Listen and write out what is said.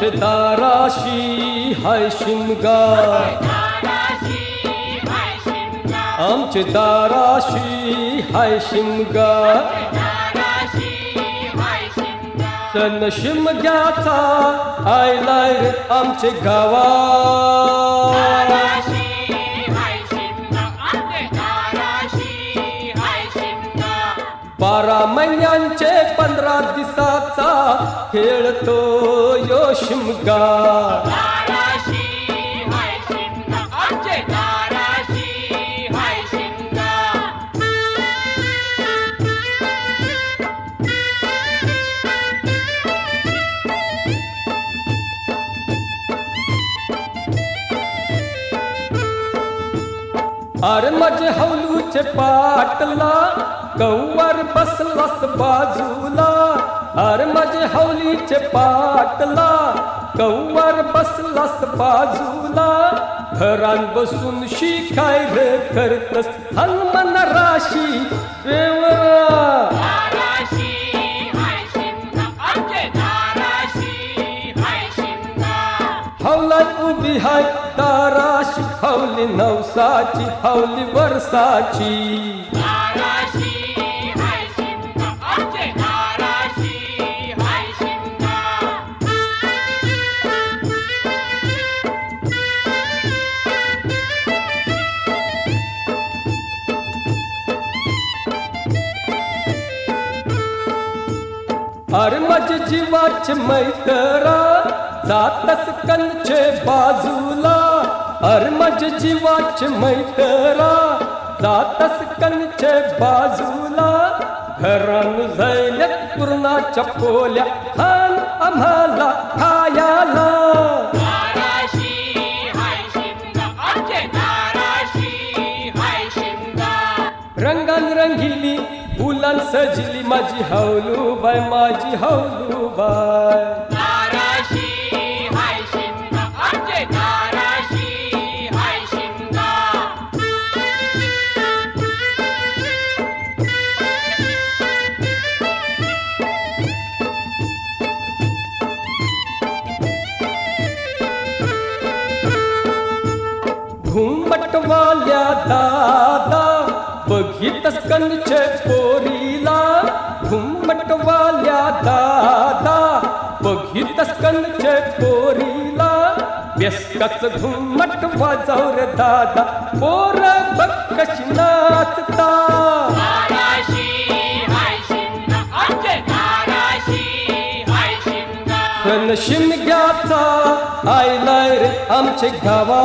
आमचे दाराशी हाय शिमगा। आमचे दाराशी हाय शिमगा। सन शिमग्याचा आयलाय आमचे गावा बारा महिन्यांचे पंधरा दिवसाचा खेळतो यो शिमगा. अरे माझे हौलूचे पाटला कौवर बसलास बाजूला अरे माझे हौलीचे पाटला. कौवर बसलास बाजूला घरान बसून शिकाय रे करतस हनुमान राशी. हौलात उभी हाय ताराशी हौली नवसाची हौली वर्षाची. अरे माझे जीवाचे मैतरा जातस कंचे बाजूला. अरे माझे जीवाचे मैतरा जातस कंचे बाजूला. घरान झैल्यात पूर्णाच्या पोल्या खान आम्हाला खायाला. रंगान रंगिली फुलान सजली माझी हौलू बाय माझी हौलू बाय. घुमटवाल्या दादा बघितस कंचे पोरीला घुमटवाल्या दादा. बघितस कंचे पोरीला व्यस्काच घुमट वाजव रे दादा. पोर बघ कशी नाचता शिमग्याचा आयलाय रे आमचे गावा